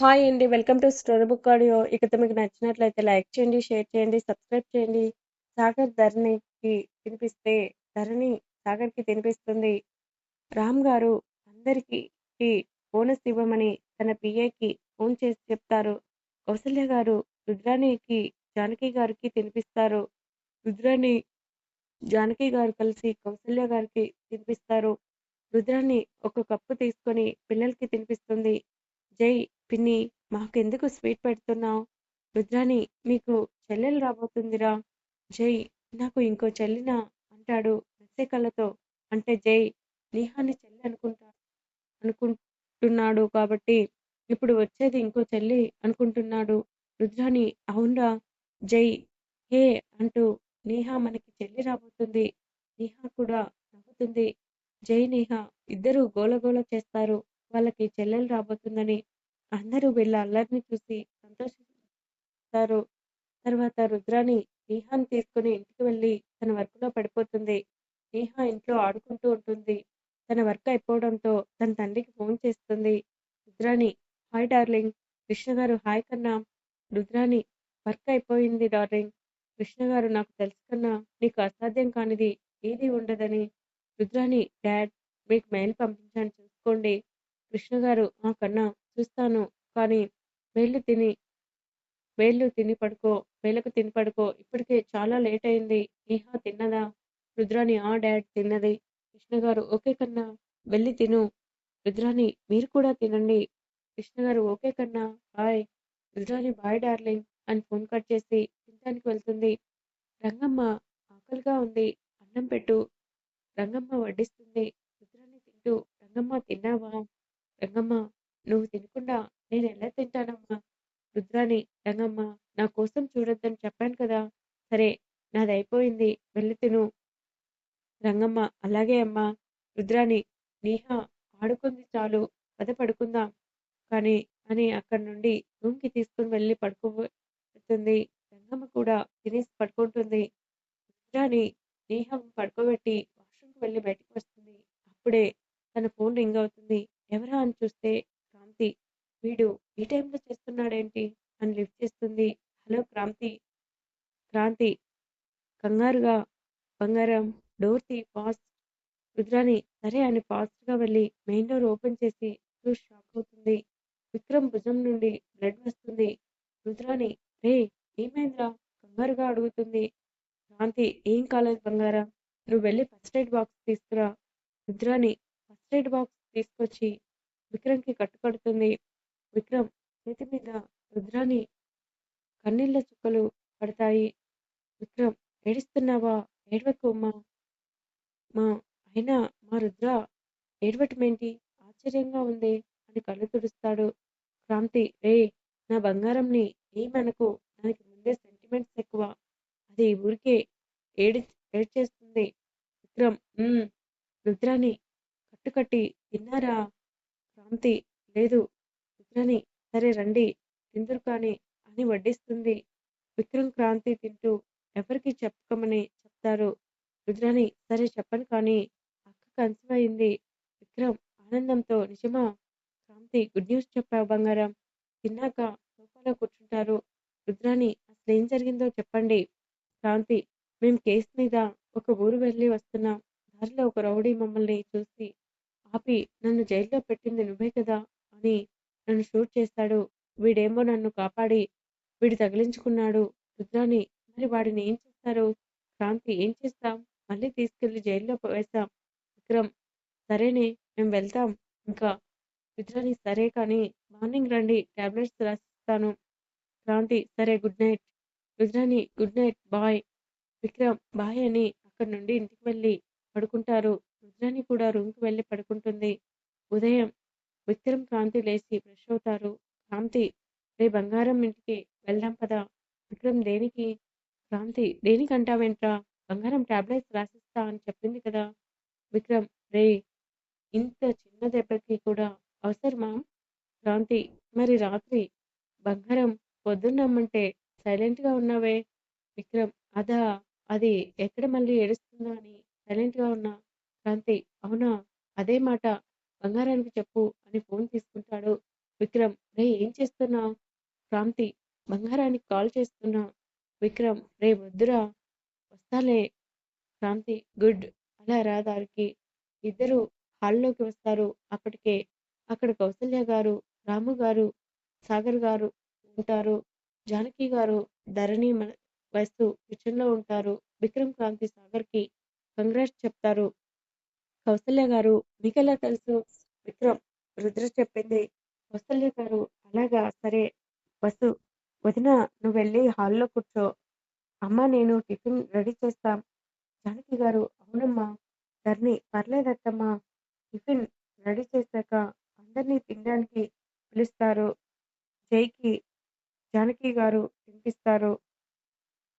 Hi అండి. Welcome to story book audio. ఇక్కడ మీకు నచ్చినట్లయితే లైక్ చేయండి, షేర్ చేయండి, సబ్స్క్రైబ్ చేయండి. సాగర్ ధరణికి తినిపిస్తే ధరణి సాగర్‌కి తినిపిస్తుంది. రామ్ గారు అందరికీ బోనస్ ఇవ్వమని తన పిఏకి ఫోన్ చేసి చెప్తారు. కౌసల్య గారు రుద్రాణికి, జానకి గారికి తినిపిస్తారు. రుద్రాణి, జానకి గారు కలిసి కౌసల్య గారికి తినిపిస్తారు. రుద్రాన్ని ఒక కప్పు తీసుకొని పిల్లలకి తినిపిస్తుంది. జై పిన్ని మాకెందుకు స్వీట్ పెడుతున్నావు? రుద్రాణి మీకు చెల్లెలు రాబోతుందిరా. జై నాకు ఇంకో చెల్లినా అంటాడు మెచ్చే కళ్ళతో. అంటే జై నేహాన్ని చెల్లి అనుకుంటా అనుకుంటున్నాడు కాబట్టి ఇప్పుడు వచ్చేది ఇంకో చెల్లి అనుకుంటున్నాడు. రుద్రాణి అవునరా జై హే అంటూ నేహా మనకి చెల్లి రాబోతుంది. నేహా కూడా నవ్వుతుంది. జై నేహా ఇద్దరు గోల గోలగోల చేస్తారు. వాళ్ళకి చెల్లెలు రాబోతుందని. అందరూ వీళ్ళ అల్లరిని చూసి సంతోషిస్తారు. తర్వాత రుద్రాని నీహాని తీసుకుని ఇంటికి వెళ్ళి తన వర్క్‌లో పడిపోతుంది. నీహా ఇంట్లో ఆడుకుంటూ ఉంటుంది. తన వర్క్ అయిపోవడంతో తన తండ్రికి ఫోన్ చేస్తుంది. Rudrani hi darling. కృష్ణ గారు హాయ్ కన్నా. రుద్రాణి వర్క్ అయిపోయింది డార్లింగ్. కృష్ణ గారు నాకు తెలుసు కన్నా నీకు అసాధ్యం కానిది ఏదీ ఉండదని. రుద్రాణి డాడ్ మీకు మెయిల్ పంపించాను చూసుకోండి. కృష్ణ గారు ఆ కన్నా చూస్తాను. కానీ వేళ్ళు తిని వేళ్ళు తిని పడుకో. వేళకు తిని పడుకో. ఇప్పటికే చాలా లేట్ అయింది. నీహా తిన్నదా? రుద్రాణి ఆ డాడ్ తిన్నది. కృష్ణ గారు ఓకే కన్నా వెళ్ళి తిను. రుద్రాణి మీరు కూడా తినండి. కృష్ణ గారు ఓకే కన్నా బాయ్. రుద్రాణి బాయ్ డార్లింగ్ అని ఫోన్ కట్ చేసి తినడానికి వెళ్తుంది. రంగమ్మ ఆకలిగా ఉంది. అన్నం పెట్టు. రంగమ్మ వడ్డిస్తుంది. రుద్రాణి తింటూ రంగమ్మ తిన్నావా? రంగమ్మ నువ్వు తినకుండా నేనెలా తింటానమ్మా? రుద్రాణి రంగమ్మ నా కోసం చూడొద్దని చెప్పాను కదా! సరే నాదయిపోయింది వెళ్ళి తిను. రంగమ్మ అలాగే అమ్మా. రుద్రాణి నీహా ఆడుకుంది చాలు పద పడుకుందాం. కానీ అని అక్కడి నుండి రూమ్‌కి తీసుకొని వెళ్ళి పడుకోబెడుతుంది. రంగమ్మ కూడా తినేసి పడుకుంటుంది. రుద్రాని నీహాని పడుకోబెట్టి వాష్‌రూమ్‌కి వెళ్ళి బయటికి వస్తుంది. అప్పుడే తన ఫోన్ రింగ్ అవుతుంది. ఎవరా అని చూస్తే వీడు ఈ టైంలో చేస్తున్నాడేంటి? అని లిఫ్ట్ చేస్తుంది. హలో క్రాంతి. క్రాంతి కంగారుగా బంగారం డోర్ తీ ఫాస్ట్. రుద్రాని సరే అని ఫాస్ట్‌గా వెళ్ళి మెయిన్ డోర్ ఓపెన్ చేసి చూసి షాక్ అవుతుంది. విక్రమ్ భుజం నుండి బ్లడ్ వస్తుంది. రుద్రాని రే ఏమైందిరా? కంగారుగా అడుగుతుంది. క్రాంతి ఏం కాలేదు బంగారం. నువ్వు వెళ్ళి ఫస్ట్ ఎయిడ్ బాక్స్ తీసుకురా. రుద్రాని ఫస్ట్ ఎయిడ్ బాక్స్ తీసుకొచ్చి విక్రమ్‌కి కట్టుకడుతుంది. విక్రమ్ చేతి మీద రుద్రాని కన్నీళ్ళ చుక్కలు పడతాయి. విక్రమ్ ఏడుస్తున్నావా? ఏడవకు అమ్మా. మా అయినా మా రుద్ర ఏడవటమేంటి? ఆశ్చర్యంగా ఉందే అని కళ్ళు తుడుస్తాడు. క్రాంతి రే నా బంగారంని ఏమనకు. దానికి ముందే సెంటిమెంట్స్ ఎక్కువ. అది ఊరికే ఏడి ఏడ్చేస్తుంది. విక్రమ్ రుద్రాని కట్టుకట్టి తిన్నారా? క్రాంతి లేదు. రుద్రాణి సరే రండి తిందురు కానీ అని వడ్డిస్తుంది. విక్రమ్ క్రాంతి తింటూ ఎవరికి చెప్పకమని చెప్తారు. రుద్రాణి సరే చెప్పను కానీ అక్క కన్సీవ్ అయింది. విక్రమ్ ఆనందంతో నిజమా? క్రాంతి గుడ్ న్యూస్ చెప్పావు బంగారం. తిన్నాక సోఫాలో కూర్చుంటారు. రుద్రాణి ఏం జరిగిందో చెప్పండి. క్రాంతి మేము కేసు మీద ఒక ఊరు వెళ్ళి వస్తున్నాం. దారిలో ఒక రౌడీ మమ్మల్ని చూసి ఆపి నన్ను జైల్లో పెట్టింది నువ్వే కదా అని నన్ను షూట్ చేశాడు. వీడేమో నన్ను కాపాడి వీడు తగిలించుకున్నాడు. రుద్రాని మరి వాడిని ఏం చేస్తారు? క్రాంతి ఏం చేస్తాం? మళ్ళీ తీసుకెళ్ళి జైల్లో వేస్తాం విక్రమ్ సరేనే మేము వెళ్తాం ఇంకా. రుద్రాని సరే కానీ మార్నింగ్ రండి టాబ్లెట్స్ రాసిస్తాను. క్రాంతి సరే good night. Rudrani good night bye. Vikram bye అని అక్కడి నుండి ఇంటికి వెళ్ళి పడుకుంటారు. రుద్రాని కూడా రూమ్‌కి వెళ్ళి పడుకుంటుంది. ఉదయం విక్రమ్, కాంతి లేచి ఫ్రెష్ అవుతారు. కాంతి రే బంగారం ఇంటికి వెళ్దాం పద. విక్రమ్ దేనికి? క్రాంతి దేనికంటావేంట్రా? బంగారం టాబ్లెట్స్ రాసిస్తా అని చెప్పింది కదా! విక్రమ్ రే ఇంత చిన్న దెబ్బకి కూడా అవసరమా? కాంతి మరి రాత్రి బంగారం పొద్దున్నమ్మంటే సైలెంట్‌గా ఉన్నావే? విక్రమ్ అదా! అది ఎక్కడ మళ్ళీ ఏడుస్తుందా అని సైలెంట్‌గా ఉన్నా. కాంతి అవునా? అదే మాట బంగారానికి చెప్పు అని ఫోన్ తీసుకుంటాడు. విక్రమ్. రే ఏం చేస్తున్నావు క్రాంతి బంగారానికి కాల్ చేస్తున్నా. విక్రమ్ రే వద్దురా వస్తాలే. క్రాంతి గుడ్. అలా రాదారికి ఇద్దరు హాల్లోకి వస్తారు. అప్పటికే అక్కడ కౌసల్య గారు రాము గారు సాగర్ గారు ఉంటారు. జానకి గారు ధరణి మన వస్తు కిచెన్లో ఉంటారు. విక్రమ్ క్రాంతి సాగర్కి కంగ్రాట్స్ చెప్తారు. కౌసల్య గారు మీకెలా తెలుసు? విక్రమ్ రుద్ర చెప్పింది కౌసల్య గారు అలాగా సరే వసు వదిన నువ్వు వెళ్ళి హాల్లో కూర్చో. అమ్మ నేను టిఫిన్ రెడీ చేస్తాం. జానకి గారు అవునమ్మా ధర్ని పర్లేదత్తమ్మా టిఫిన్ రెడీ చేశాక అందరినీ తినడానికి పిలుస్తారు. జైకి జానకి గారు తినిపిస్తారు.